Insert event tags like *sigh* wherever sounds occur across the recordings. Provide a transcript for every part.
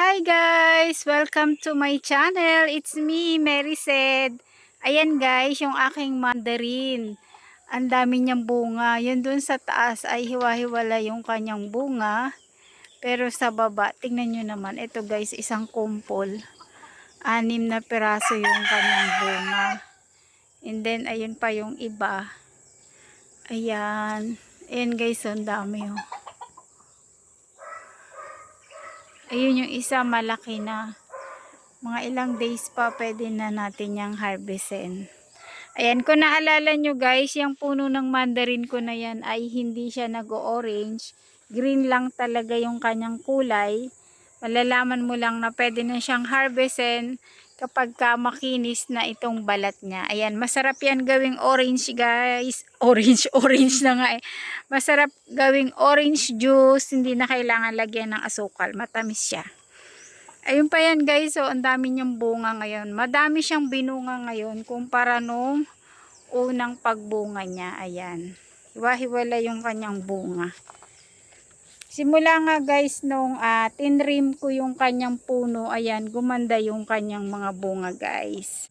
Hi guys! Welcome to my channel. It's me, Mary said. Ayan guys, yung aking mandarin. Ang dami niyang bunga. Yun dun sa taas ay hiwa-hiwala yung kanyang bunga. Pero sa baba, tingnan nyo naman. Ito guys, isang kumpol. Anim na piraso yung kanyang bunga. And then, ayun pa yung iba. Ayan. Ayan guys, ang dami oh. Ayun yung isa malaki na. Mga ilang days pa pwede na natin yung harvestin. Ayan, kung naalala nyo guys, yung puno ng mandarin ko na yan ay hindi siya nag-orange. Green lang talaga yung kanyang kulay. Malalaman mo lang na pwede na siyang harvestin kapag ka makinis na itong balat niya. Ayan, masarap yan gawing orange guys. Orange, *laughs* orange na nga eh. Masarap gawing orange juice. Hindi na kailangan lagyan ng asukal. Matamis siya. Ayun pa yan guys. So, ang dami niyang bunga ngayon. Madami siyang binunga ngayon kumpara nung unang pagbunga niya. Ayan. Hiwa-hiwala yung kanyang bunga. Simula nga guys nung uh, tinrim ko yung kanyang puno, ayan, gumanda yung kanyang mga bunga guys.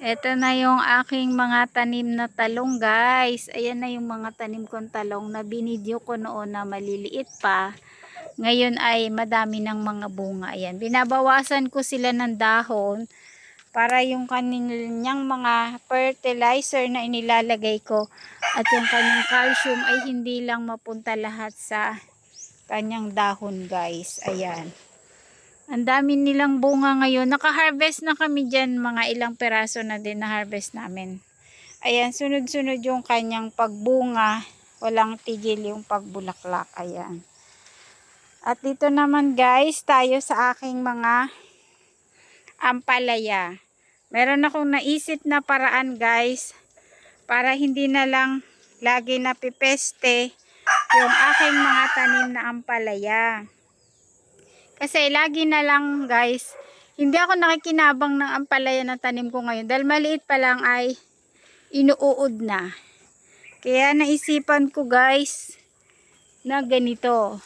Ito na yung aking mga tanim na talong guys. Ayan na yung mga tanim kong talong na binidyo ko noon na maliliit pa. Ngayon ay madami ng mga bunga. Ayan, binabawasan ko sila ng dahon para yung kanilang mga fertilizer na inilalagay ko at yung kanyang calcium ay hindi lang mapunta lahat sa kanyang dahon guys. Ayan. Ang dami nilang bunga ngayon. Naka-harvest na kami dyan. Mga ilang peraso na din na harvest namin. Ayan. Sunod-sunod yung kanyang pagbunga. Walang tigil yung pagbulaklak. Ayan. At dito naman guys, tayo sa aking mga ampalaya. Meron akong naisip na paraan guys para hindi na lang lagi napipeste yung aking mga tanim na ampalaya. Kasi lagi na lang guys, hindi ako nakikinabang ng ampalaya na tanim ko ngayon. Dahil maliit pa lang ay inuud na. Kaya naisipan ko guys na ganito.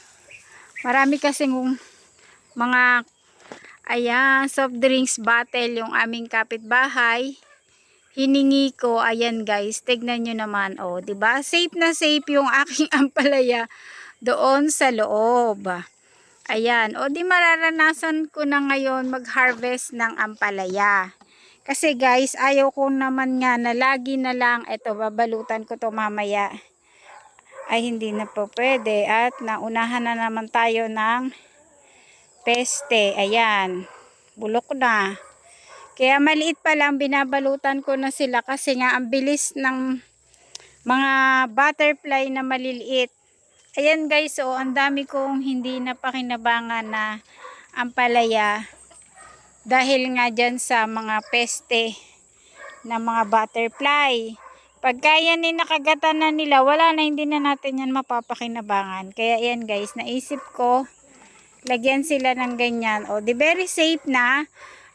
Marami kasing mga ayan, soft drinks bottle yung aming kapitbahay hiningi ko, ayan guys, tignan nyo naman, oh, ba diba? Safe na safe yung aking *laughs* ampalaya doon sa loob. Ayan, o di mararanasan ko na ngayon mag-harvest ng ampalaya. Kasi guys, ayaw ko naman nga na lagi na lang, eto, babalutan ko to mamaya. Ay, hindi na po pwede. At naunahan na naman tayo ng peste. Ayan, bulok na. Kaya maliit pa lang binabalutan ko na sila kasi nga ang bilis ng mga butterfly na maliliit. Ayan guys, oh, ang dami kong hindi napakinabangan na ampalaya dahil nga dyan sa mga peste na mga butterfly. Pagka yan ay nakagatan na nila, wala na, hindi na natin yan mapapakinabangan. Kaya yan guys, naisip ko, lagyan sila ng ganyan. O, di very safe na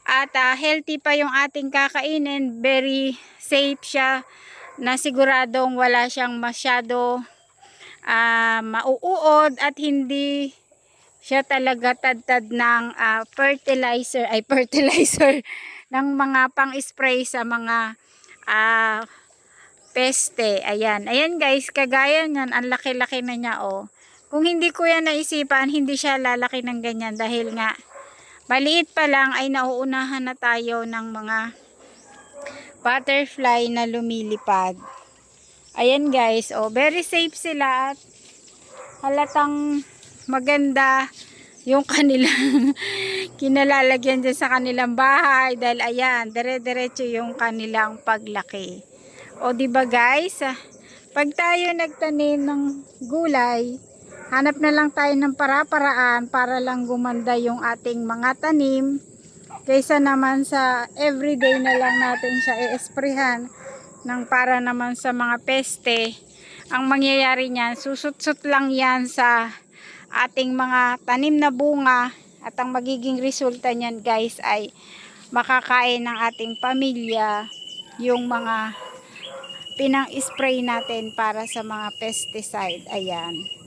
at uh, healthy pa yung ating kakainin. Very safe siya na siguradong wala siyang masyado uh, mauuod at hindi siya talaga tadtad ng uh, fertilizer ay *laughs* fertilizer ng mga pang-spray sa mga uh, peste. Ayan. Ayan guys kagaya niyan ang laki-laki na niya oh. Kung hindi ko yan naisipan hindi siya lalaki ng ganyan dahil nga maliit pa lang ay nauunahan na tayo ng mga butterfly na lumilipad. Ayan guys, oh, very safe sila at halatang maganda yung *laughs* kanilang kinalalagyan dyan sa kanilang bahay dahil ayan, dire-diretso yung kanilang paglaki. O di ba guys, pag tayo nagtanim ng gulay, hanap na lang tayo ng para-paraan para lang gumanda yung ating mga tanim kaysa naman sa everyday na lang natin siya i-esprehan ng para naman sa mga peste. Ang mangyayari niyan susut-sut lang yan sa ating mga tanim na bunga at ang magiging resulta niyan guys ay makakain ng ating pamilya yung mga pinang spray natin para sa mga pesticide. Ayan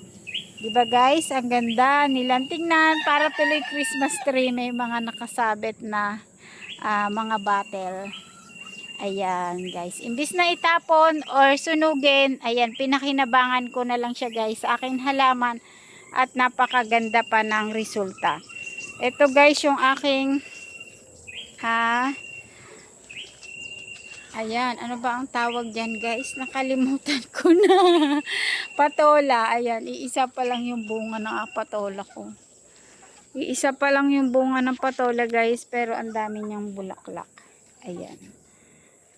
Di ba guys? Ang ganda nilang tingnan para tuloy Christmas tree. May mga nakasabit na ah, mga bottle. Ayan guys. Imbis na itapon or sunugin, ayan, pinakinabangan ko na lang siya guys sa aking halaman at napakaganda pa ng resulta. Ito guys yung aking ha Ayan, ano ba ang tawag dyan guys? Nakalimutan ko na. *laughs* patola, ayan, iisa pa lang yung bunga ng ah, patola ko. Iisa pa lang yung bunga ng patola guys, pero ang dami niyang bulaklak. Ayan.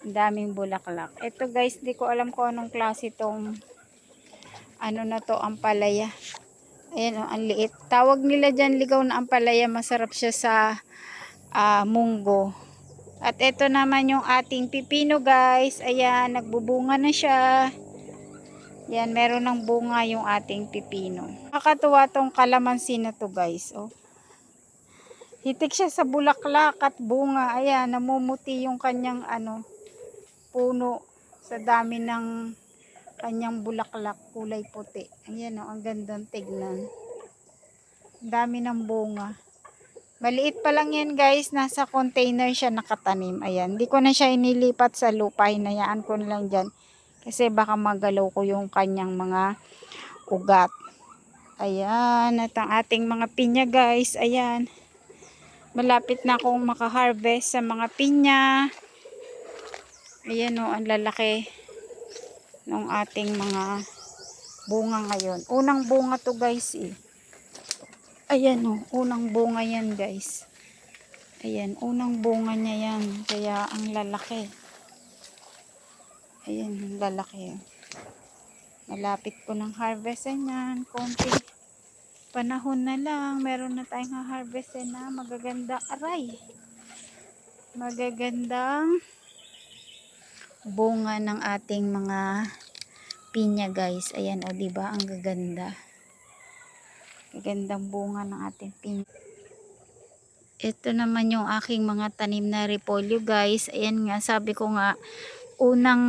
Ang daming bulaklak. Ito guys, di ko alam kung anong klase tong ano na to, ampalaya. Ayan, oh, ang liit. Tawag nila dyan ligaw na ampalaya. Masarap siya sa ah, munggo. At ito naman yung ating pipino guys. Ayan, nagbubunga na siya. Yan, meron ng bunga yung ating pipino. Nakakatuwa tong kalamansi na to guys. Oh. Hitik siya sa bulaklak at bunga. Ayan, namumuti yung kanyang ano, puno sa dami ng kanyang bulaklak kulay puti. Ayan oh, ang gandang tignan. Dami ng bunga. Maliit pa lang yan guys, nasa container siya nakatanim. Ayan, hindi ko na siya inilipat sa lupa, hinayaan ko na lang dyan. Kasi baka magalaw ko yung kanyang mga ugat. Ayan, at ang ating mga pinya guys, ayan. Malapit na akong makaharvest sa mga pinya. Ayan o, ang lalaki ng ating mga bunga ngayon. Unang bunga to guys eh. Ayan o, unang bunga yan guys. Ayan, unang bunga niya yan. Kaya ang lalaki. Ayan, lalaki. Malapit po ng harvestin yan. Konti panahon na lang. Meron na tayong harvestin na magaganda. Aray! Magagandang bunga ng ating mga pinya guys. Ayan o, diba? Ang gaganda. Gagandang bunga ng ating pinya. Ito naman yung aking mga tanim na repolyo guys. Ayan nga, sabi ko nga, unang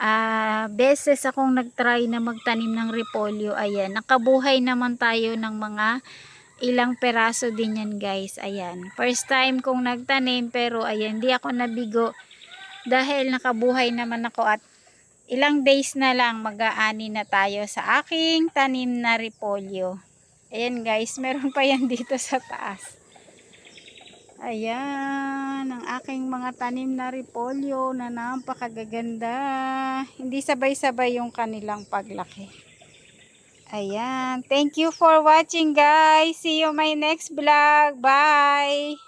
ah, beses akong nagtry na magtanim ng repolyo. Ayan, nakabuhay naman tayo ng mga ilang peraso din yan guys. Ayan, first time kong nagtanim pero ayan, di ako nabigo dahil nakabuhay naman ako at ilang days na lang mag-aani na tayo sa aking tanim na repolyo. Ayan guys, *laughs* meron pa yan dito sa taas. Ayan, ang aking mga tanim na repolyo na napakagaganda. Hindi sabay-sabay yung kanilang paglaki. Ayan, thank you for watching guys. See you my next vlog. Bye!